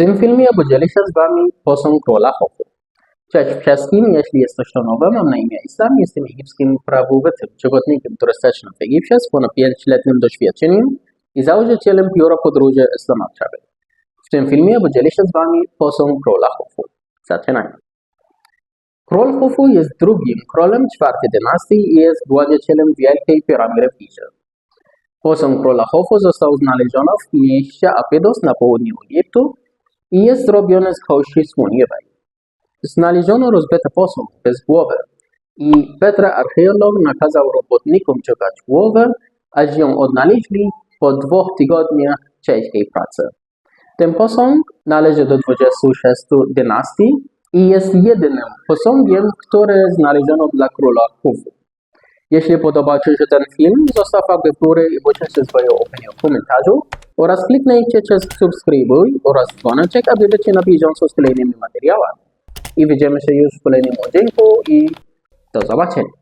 tym filmie podzielę się z Wami posąg króla Hofu. Cześć wszystkim, jeśli jest coś to nowe, mam na imię Islam, jestem egipskim prawowitym przewodnikiem turystycznym w Egipcie z ponad 5-letnim doświadczeniem i założycielem biura podróży Islama Travel. W tym filmie podzielę się z Wami posąg króla Hofu. Zaczynajmy. Król Hofu jest drugim królem czwartej dynastii i jest właścicielem Wielkiej Piramidy w Gizie. Posąg króla Hofu został znaleziony w mieście Abydos na południu Egiptu i jest zrobiony z kości słoniowej. Znaleziono rozbity posąg bez głowy i Petra archeolog nakazał robotnikom czekać głowę, aż ją odnaleźli po dwóch tygodniach ciężkiej pracy. Ten posąg należy do 26 dynastii i jest jedynym posągiem, który znaleziono dla króla Hufu. Jeśli podobał Ci się ten film, zostaw łapkę w górę i poczęście swoją opinię w komentarzu oraz kliknijcie przez subskrybuj oraz dzwoneczek, aby być na bieżąco z kolejnymi materiałami. I widzimy się już w kolejnym odcinku i do zobaczenia.